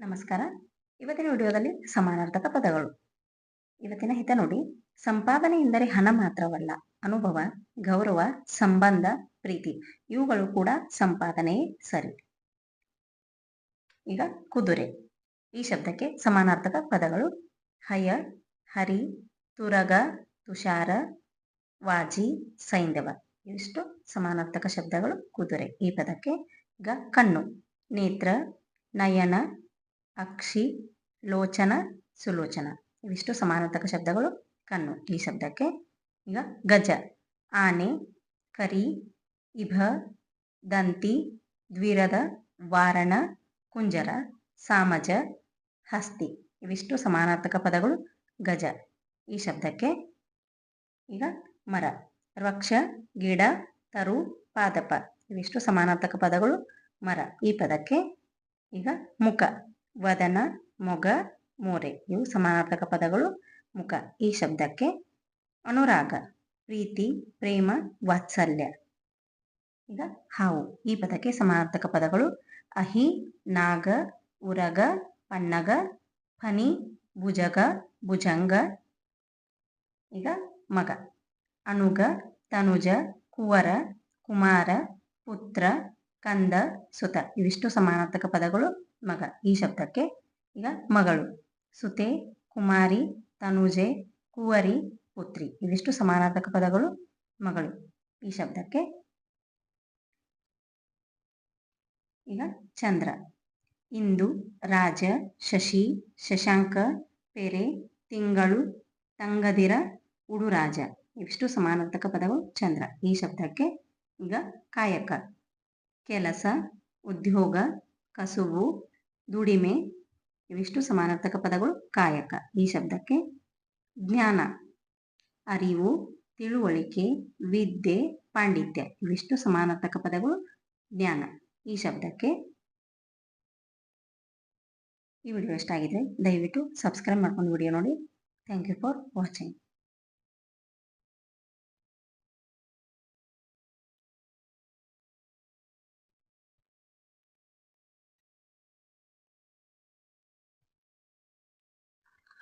ನಮಸ್ಕಾರ. ಇವತ್ತಿನ ವಿಡಿಯೋದಲ್ಲಿ ಸಮಾನಾರ್ಥಕ ಪದಗಳು. ಇವತ್ತಿನ ಹಿತ ನೋಡಿ. ಸಂಪಾದನೆ ಎಂದರೆ ಹಣ ಮಾತ್ರವಲ್ಲ, ಅನುಭವ, ಗೌರವ, ಸಂಬಂಧ, ಪ್ರೀತಿ, ಇವುಗಳು ಕೂಡ ಸಂಪಾದನೆಯೇ ಸರಿ. ಈಗ ಕುದುರೆ. ಈ ಶಬ್ದಕ್ಕೆ ಸಮಾನಾರ್ಥಕ ಪದಗಳು ಹಯ, ಹರಿ, ತುರಗ, ತುಷಾರ, ವಾಜಿ ಸೈಂಧವ ಇವಿಷ್ಟು ಸಮಾನಾರ್ಥಕ ಶಬ್ದಗಳು ಕುದುರೆ. ಈ ಪದಕ್ಕೆ ಈಗ ಕಣ್ಣು. ನೇತ್ರ, ನಯನ ಅಕ್ಷಿ, ಲೋಚನ, ಸುಲೋಚನ. ಇವಿಷ್ಟು ಸಮಾನಾರ್ಥಕ ಶಬ್ದಗಳು. ಕಣ್ಣು, ಈ ಶಬ್ದಕ್ಕೆ ಈಗ ಗಜ. ಆನೆ, ಕರಿ, ಇಭ, ದಂತಿ, ದ್ವಿರದ, ವಾರಣ, ಕುಂಜರ, ಸಾಮಜ, ಹಸ್ತಿ. ಇವಿಷ್ಟು ಸಮಾನಾರ್ಥಕ ಪದಗಳು. ಗಜ. ಈ ಶಬ್ದಕ್ಕೆ ಈಗ ಮರ. ವೃಕ್ಷ ಗಿಡ, ತರು, ಪಾದಪ. ಇವಿಷ್ಟು ಸಮಾನಾರ್ಥಕ ಪದಗಳು. ಮರ. ಈ ಪದಕ್ಕೆ ಈಗ ಮುಖ. ವದನ, ಮೊಗ, ಮೋರೆ ಇವು ಸಮಾನಾರ್ಥಕ ಪದಗಳು. ಮುಖ ಈ ಶಬ್ದಕ್ಕೆ ಅನುರಾಗ, ಪ್ರೀತಿ, ಪ್ರೇಮ, ವಾತ್ಸಲ್ಯ. ಈಗ ಹಾವು ಈ ಪದಕ್ಕೆ ಸಮಾನಾರ್ಥಕ ಪದಗಳು. ಅಹಿ, ನಾಗ, ಉರಗ ಪನ್ನಗ ಫನಿ ಭುಜಗ, ಭುಜಂಗ. ಈಗ ಮಗ. ಅನುಗ ತನುಜ, ಕುವರ, ಕುಮಾರ, ಪುತ್ರ, ಕಂದ, ಸುತ. ಇವಿಷ್ಟು ಸಮಾನಾರ್ಥಕ ಪದಗಳು. ಮಗ. ಈ ಶಬ್ದಕ್ಕೆ ಈಗ ಮಗಳು. ಸುತೆ, ಕುಮಾರಿ, ತನುಜೆ, ಕುವರಿ, ಪುತ್ರಿ. ಇವಿಷ್ಟು ಸಮಾನಾರ್ಥಕ ಪದಗಳು ಮಗಳು. ಈ ಶಬ್ದಕ್ಕೆ ಈಗ ಚಂದ್ರ. ಇಂದು ರಾಜ, ಶಶಿ, ಶಶಾಂಕ, ಪೆರೆ, ತಿಂಗಳು, ತಂಗದಿರ, ಉಡುರಾಜ. ಇವಿಷ್ಟು ಸಮಾನಾರ್ಥಕ ಪದಗಳು ಚಂದ್ರ. ಈ ಶಬ್ದಕ್ಕೆ ಈಗ ಕಾಯಕ. ಕೆಲಸ, ಉದ್ಯೋಗ, ಕಸುಬು ದುಡಿಮೆ, ಇವಿಷ್ಟು ಸಮಾನಾರ್ಥಕ ಪದಗಳು ಕಾಯಕ. ಈ ಶಬ್ದಕ್ಕೆ ಜ್ಞಾನ, ಅರಿವು, ತಿಳುವಳಿಕೆ, ವಿದ್ಯೆ, ಪಾಂಡಿತ್ಯ, ಇವಿಷ್ಟು ಸಮಾನಾರ್ಥಕ ಪದಗಳು ಜ್ಞಾನ. ಈ ಶಬ್ದಕ್ಕೆ ಈ ವಿಡಿಯೋ ಇಷ್ಟ ಆಗಿದೆ ದಯವಿಟ್ಟು ಸಬ್ಸ್ಕ್ರೈಬ್ ಮಾಡ್ಕೊಂಡು ವಿಡಿಯೋ ನೋಡಿ. Thank you for watching